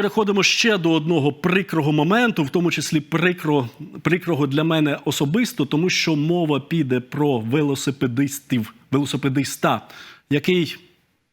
переходимо ще до одного прикрого моменту, в тому числі прикро, прикрого для мене особисто, тому що мова піде про велосипедистів, велосипедиста, який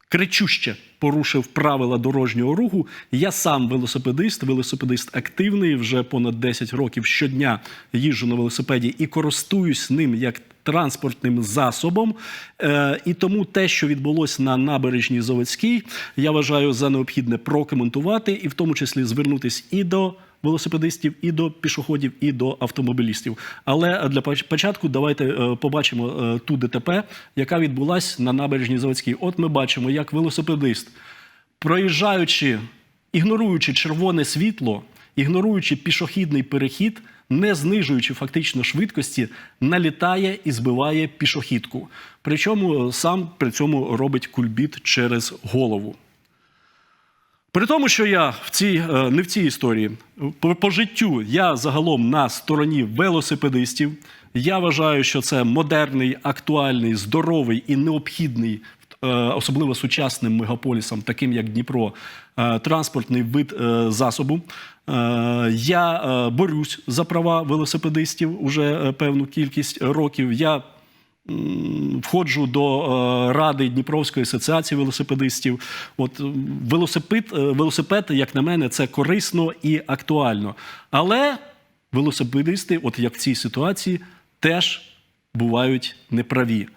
кричуще порушив правила дорожнього руху. Я сам велосипедист, велосипедист активний. Вже понад 10 років щодня їжджу на велосипеді і користуюсь ним як транспортним засобом. Е, і тому те, що відбулося на набережній Заводській, я вважаю за необхідне прокоментувати, і в тому числі звернутися і до велосипедистів, і до пішоходів, і до автомобілістів. Але для початку давайте е, побачимо е, ту ДТП, яка відбулася на набережній Заводській. От ми бачимо, як велосипедист, проїжджаючи, ігноруючи червоне світло, ігноруючи пішохідний перехід, не знижуючи фактично швидкості, налітає і збиває пішохідку. Причому сам при цьому робить кульбіт через голову. При тому, що я в цій, е, не в цій історії, по, по життю я загалом на стороні велосипедистів. Я вважаю, що це модерний, актуальний, здоровий і необхідний, особливо сучасним мегаполісам, таким як Дніпро, е, транспортний вид е, засобу. Е, Я е, борюсь за права велосипедистів уже е, певну кількість років. Я входжу до е, ради Дніпровської асоціації велосипедистів. От велосипед, е, велосипед, як на мене, це корисно і актуально. Але велосипедисти, от як в цій ситуації, теж бувають неправі.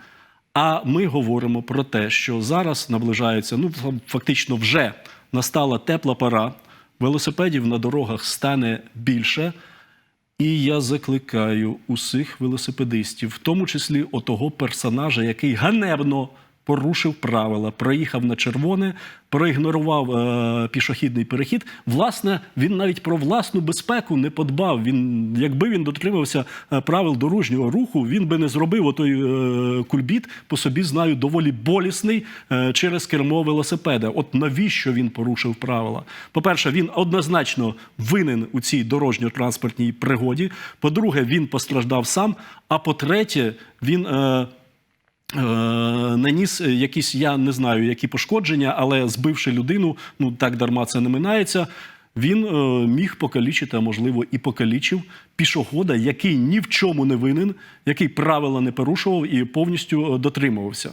А ми говоримо про те, що зараз наближається, ну фактично вже настала тепла пора. Велосипедів на дорогах стане більше. І я закликаю усіх велосипедистів, в тому числі отого персонажа, який ганебно порушив правила, проїхав на червоне, проігнорував е, пішохідний перехід. Власне, він навіть про власну безпеку не подбав. Він, якби він дотримався е, правил дорожнього руху, він би не зробив отой е, кульбіт, по собі знаю, доволі болісний е, через кермо велосипеда. От навіщо він порушив правила? По-перше, він однозначно винен у цій дорожньо-транспортній пригоді. По-друге, він постраждав сам. А по-третє, він. Е, Е, наніс якісь, я не знаю, які пошкодження, але збивши людину, ну так дарма це не минається. Він е, міг покалічити, а можливо, і покалічив пішохода, який ні в чому не винен, який правила не порушував і повністю е, дотримувався.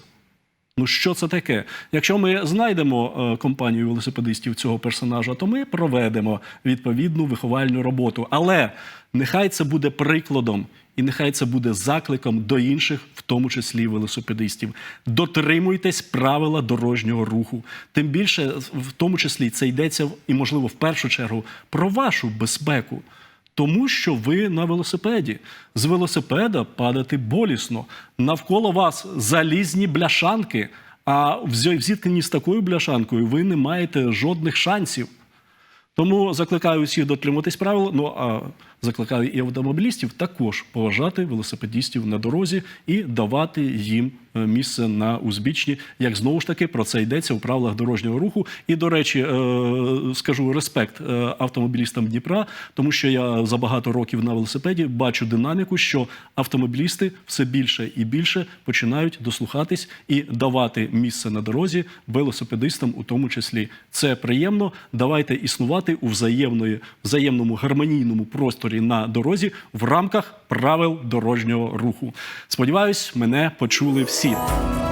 Ну що це таке? Якщо ми знайдемо е, компанію велосипедистів цього персонажа, то ми проведемо відповідну виховальну роботу. Але нехай це буде прикладом, і нехай це буде закликом до інших, в тому числі велосипедистів. Дотримуйтесь правила дорожнього руху. Тим більше, в тому числі, це йдеться і, можливо, в першу чергу про вашу безпеку. Тому що ви на велосипеді. З велосипеда падати болісно. Навколо вас залізні бляшанки, а в зіткненні з такою бляшанкою ви не маєте жодних шансів. Тому закликаю всіх дотримуватись правил. Ну а закликаю і автомобілістів також поважати велосипедістів на дорозі і давати їм місце на узбічні. Як знову ж таки про це йдеться у правилах дорожнього руху. І до речі, е, скажу респект е, автомобілістам Дніпра, тому що я за багато років на велосипеді бачу динаміку, що автомобілісти все більше і більше починають дослухатись і давати місце на дорозі велосипедистам, у тому числі. Це приємно. Давайте існувати у взаємної, взаємному гармонійному просторі на дорозі в рамках правил дорожнього руху. Сподіваюсь, мене почули всі. Cito.